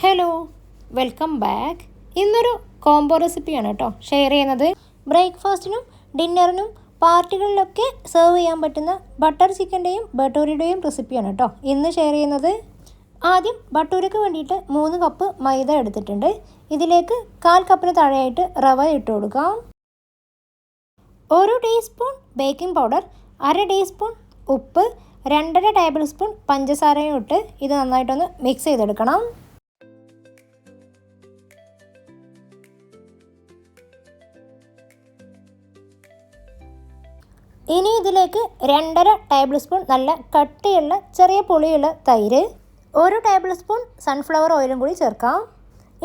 Hello welcome back ഇന്നൊരു combo റെസിപ്പിയാണ് കേട്ടോ ഷെയർ ചെയ്യുന്നത് ബ്രേക്ക്ഫാസ്റ്റിനും ഡിന്നറിനും പാർട്ടികളിലൊക്കെ സെർവ് ചെയ്യാൻ പറ്റുന്ന ബട്ടർ ചിക്കന്റെയും ബട്ടൂരിയുടെയും റെസിപ്പിയാണ് കേട്ടോ ഇന്ന് ഷെയർ ചെയ്യുന്നത് ആദ്യം ബട്ടൂരയ്ക്ക് വേണ്ടിയിട്ട് മൂന്ന് കപ്പ് മൈദ എടുത്തിട്ടുണ്ട്. ഇതിലേക്ക് കാൽ കപ്പിന് താഴെയായിട്ട് റവ ഇട്ട് കൊടുക്കാം. ഒരു ടീസ്പൂൺ ബേക്കിംഗ് പൗഡർ അര ടീസ്പൂൺ ഉപ്പ് രണ്ടര ടേബിൾ സ്പൂൺ പഞ്ചസാരയും ഇട്ട് ഇത് നന്നായിട്ടൊന്ന് മിക്സ് ചെയ്തെടുക്കണം. ഇനി ഇതിലേക്ക് രണ്ടര ടേബിൾ സ്പൂൺ നല്ല കട്ടിയുള്ള ചെറിയ പുളിയുള്ള തൈര് ഒരു ടേബിൾ സ്പൂൺ സൺഫ്ലവർ ഓയിലും കൂടി ചേർക്കാം.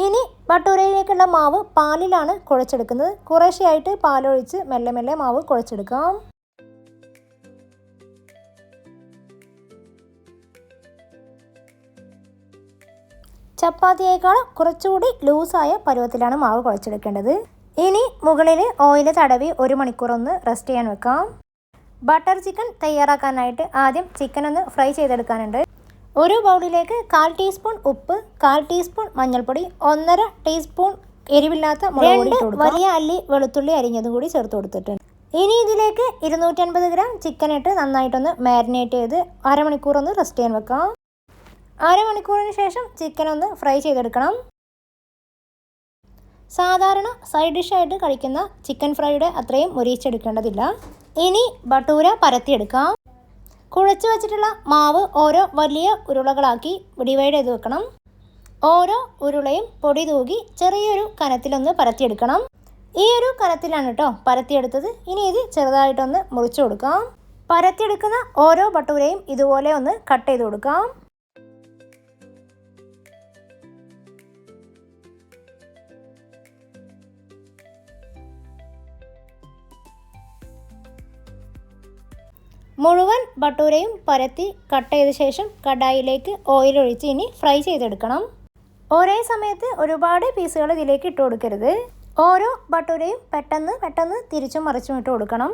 ഇനി ബട്ടൂരയിലേക്കുള്ള മാവ് പാലിലാണ് കുഴച്ചെടുക്കുന്നത്. കുറേശ്ശെയായിട്ട് പാലൊഴിച്ച് മെല്ലെ മെല്ലെ മാവ് കുഴച്ചെടുക്കാം. ചപ്പാത്തിയേക്കാൾ കുറച്ചുകൂടി ലൂസായ പരുവത്തിലാണ് മാവ് കുഴച്ചെടുക്കേണ്ടത്. ഇനി മുകളിൽ ഓയിൽ തടവി ഒരു മണിക്കൂർ ഒന്ന് റെസ്റ്റ് ചെയ്യാൻ വെക്കാം. ബട്ടർ ചിക്കൻ തയ്യാറാക്കാനായിട്ട് ആദ്യം ചിക്കൻ ഒന്ന് ഫ്രൈ ചെയ്തെടുക്കാനുണ്ട്. ഒരു ബൗളിലേക്ക് കാൽ ടീസ്പൂൺ ഉപ്പ് കാൽ ടീസ്പൂൺ മഞ്ഞൾപ്പൊടി ഒന്നര ടീസ്പൂൺ എരിവില്ലാത്ത രണ്ട് വലിയ അല്ലി വെളുത്തുള്ളി അരിഞ്ഞതും കൂടി ചേർത്ത് കൊടുത്തിട്ടുണ്ട്. ഇനി ഇതിലേക്ക് ഇരുന്നൂറ്റൻപത് ഗ്രാം ചിക്കൻ ഇട്ട് നന്നായിട്ടൊന്ന് മാരിനേറ്റ് ചെയ്ത് അരമണിക്കൂർ ഒന്ന് റെസ്റ്റ് ചെയ്യാൻ വെക്കാം. അരമണിക്കൂറിന് ശേഷം ചിക്കൻ ഒന്ന് ഫ്രൈ ചെയ്തെടുക്കണം. സാധാരണ സൈഡ് ഡിഷായിട്ട് കഴിക്കുന്ന ചിക്കൻ ഫ്രൈയുടെ അത്രയും മുരിച്ചെടുക്കേണ്ടതില്ല ഇനി ബട്ടൂര പരത്തിയെടുക്കാം. കുഴച്ച് വെച്ചിട്ടുള്ള മാവ് ഓരോ വലിയ ഉരുളകളാക്കി ഡിവൈഡ് ചെയ്ത് വെക്കണം. ഓരോ ഉരുളയും പൊടി തൂകി ചെറിയൊരു കനത്തിലൊന്ന് പരത്തിയെടുക്കണം. ഈ ഒരു കനത്തിലാണ് കേട്ടോ പരത്തിയെടുത്തത്. ഇനി ഇത് ചെറുതായിട്ടൊന്ന് മുറിച്ചു കൊടുക്കാം. പരത്തിയെടുക്കുന്ന ഓരോ ബട്ടൂരയും ഇതുപോലെ ഒന്ന് കട്ട് ചെയ്ത് കൊടുക്കാം. മുഴുവൻ ബട്ടൂരയും പരത്തി കട്ട് ചെയ്ത ശേഷം കടായിലേക്ക് ഓയിൽ ഒഴിച്ച് ഇനി ഫ്രൈ ചെയ്തെടുക്കണം. ഒരേ സമയത്ത് ഒരുപാട് പീസുകൾ ഇതിലേക്ക് ഇട്ട് കൊടുക്കരുത്. ഓരോ ബട്ടൂരയും പെട്ടെന്ന് പെട്ടെന്ന് തിരിച്ചും മറിച്ചും ഇട്ട് കൊടുക്കണം.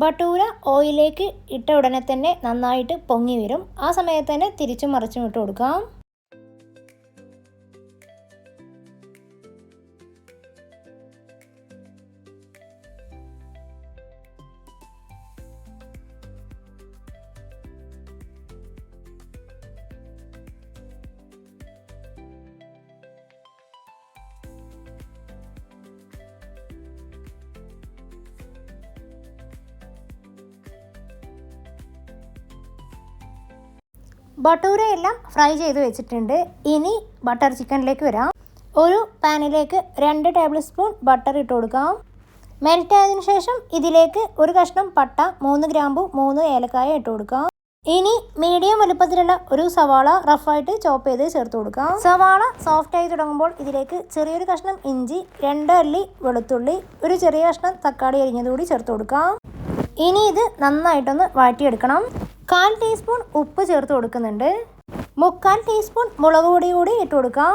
ബട്ടൂര ഓയിലേക്ക് ഇട്ട ഉടനെ തന്നെ നന്നായിട്ട് പൊങ്ങി വരും. ആ സമയത്ത് തന്നെ തിരിച്ചും മറിച്ചും ഇട്ട് കൊടുക്കാം. ബട്ടൂര എല്ലാം ഫ്രൈ ചെയ്ത് വെച്ചിട്ടുണ്ട്. ഇനി ബട്ടർ ചിക്കനിലേക്ക് വരാം. ഒരു പാനിലേക്ക് രണ്ട് ടേബിൾ സ്പൂൺ ബട്ടർ ഇട്ട് കൊടുക്കാം. മെൽറ്റ് ആയതിനു ശേഷം ഇതിലേക്ക് ഒരു കഷ്ണം പട്ട മൂന്ന് ഗ്രാമ്പു മൂന്ന് ഏലക്കായ ഇട്ട് കൊടുക്കാം. ഇനി മീഡിയം വലുപ്പത്തിലുള്ള ഒരു സവാള റഫായിട്ട് ചോപ്പ് ചെയ്ത് ചേർത്ത് കൊടുക്കാം. സവാള സോഫ്റ്റ് ആയി തുടങ്ങുമ്പോൾ ഇതിലേക്ക് ചെറിയൊരു കഷ്ണം ഇഞ്ചി രണ്ട് അല്ലി വെളുത്തുള്ളി ഒരു ചെറിയ കഷ്ണം തക്കാളി അരിഞ്ഞതുകൂടി ചേർത്ത് കൊടുക്കാം. ഇനി ഇത് നന്നായിട്ടൊന്ന് വാട്ടിയെടുക്കണം കാൽ ടീസ്പൂൺ ഉപ്പ് ചേർത്ത് കൊടുക്കുന്നുണ്ട്. മുക്കാൽ ടീസ്പൂൺ മുളക് പൊടി കൂടി ഇട്ട് കൊടുക്കാം.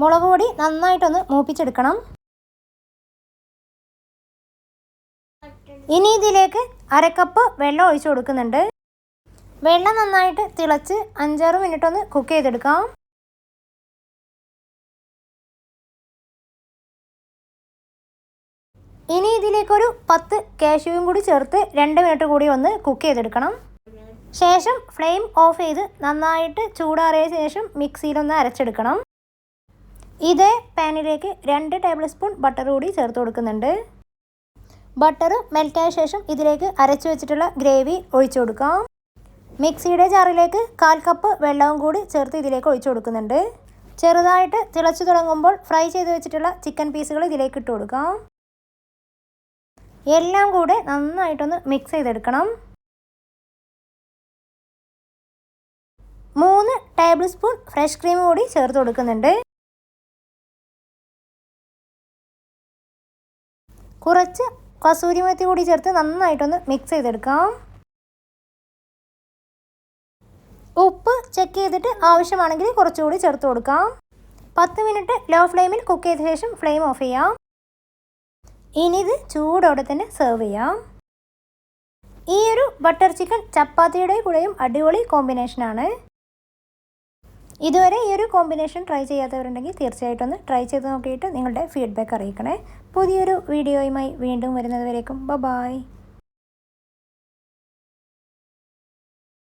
മുളക് പൊടി നന്നായിട്ടൊന്ന് മൂപ്പിച്ചെടുക്കണം. ഇനി ഇതിലേക്ക് അരക്കപ്പ് വെള്ളം ഒഴിച്ചു കൊടുക്കുന്നുണ്ട്. വെള്ളം നന്നായിട്ട് തിളച്ച് അഞ്ചാറ് മിനിറ്റ് ഒന്ന് കുക്ക് ചെയ്തെടുക്കാം. ഇനി ഇതിലേക്കൊരു പത്ത് കാഷ്യൂവും കൂടി ചേർത്ത് രണ്ട് മിനിറ്റ് കൂടി ഒന്ന് കുക്ക് ചെയ്തെടുക്കണം. ശേഷം ഫ്ലെയിം ഓഫ് ചെയ്ത് നന്നായിട്ട് ചൂടാറിയ ശേഷം മിക്സിയിലൊന്ന് അരച്ചെടുക്കണം. ഇതേ പാനിലേക്ക് രണ്ട് ടേബിൾ സ്പൂൺ ബട്ടർ കൂടി ചേർത്ത് കൊടുക്കുന്നുണ്ട്. ബട്ടർ മെൽറ്റായ ശേഷം ഇതിലേക്ക് അരച്ചു വെച്ചിട്ടുള്ള ഗ്രേവി ഒഴിച്ചു കൊടുക്കാം. മിക്സിയുടെ ജാറിലേക്ക് കാൽ കപ്പ് വെള്ളവും കൂടി ചേർത്ത് ഇതിലേക്ക് ഒഴിച്ചു കൊടുക്കുന്നുണ്ട്. ചെറുതായിട്ട് തിളച്ചു തുടങ്ങുമ്പോൾ ഫ്രൈ ചെയ്ത് വെച്ചിട്ടുള്ള ചിക്കൻ പീസുകൾ ഇതിലേക്ക് ഇട്ട് കൊടുക്കാം. എല്ലാം കൂടെ നന്നായിട്ടൊന്ന് മിക്സ് ചെയ്തെടുക്കണം. മൂന്ന് ടേബിൾ സ്പൂൺ ഫ്രഷ് ക്രീം കൂടി ചേർത്ത് കൊടുക്കുന്നുണ്ട്. കുറച്ച് കസൂരിമത്തി കൂടി ചേർത്ത് നന്നായിട്ടൊന്ന് മിക്സ് ചെയ്തെടുക്കാം. ഉപ്പ് ചെക്ക് ചെയ്തിട്ട് ആവശ്യമാണെങ്കിൽ കുറച്ചുകൂടി ചേർത്ത് കൊടുക്കാം. പത്ത് മിനിറ്റ് ലോ ഫ്ലെയിമിൽ കുക്ക് ചെയ്ത ശേഷം ഫ്ലെയിം ഓഫ് ചെയ്യാം. ഇനി ഇത് ചൂടോടെ തന്നെ സെർവ് ചെയ്യാം. ഈ ഒരു ബട്ടർ ചിക്കൻ ചപ്പാത്തിയുടെ കൂടെയും അടിപൊളി കോമ്പിനേഷനാണ് ഇതുവരെ ഈ ഒരു കോമ്പിനേഷൻ ട്രൈ ചെയ്യാത്തവരുണ്ടെങ്കിൽ തീർച്ചയായിട്ടും ഒന്ന് ട്രൈ ചെയ്ത് നോക്കിയിട്ട് നിങ്ങളുടെ ഫീഡ്ബാക്ക് അറിയിക്കണേ. പുതിയൊരു വീഡിയോയുമായി വീണ്ടും വരുന്നതുവരേക്കും ബ ബായ്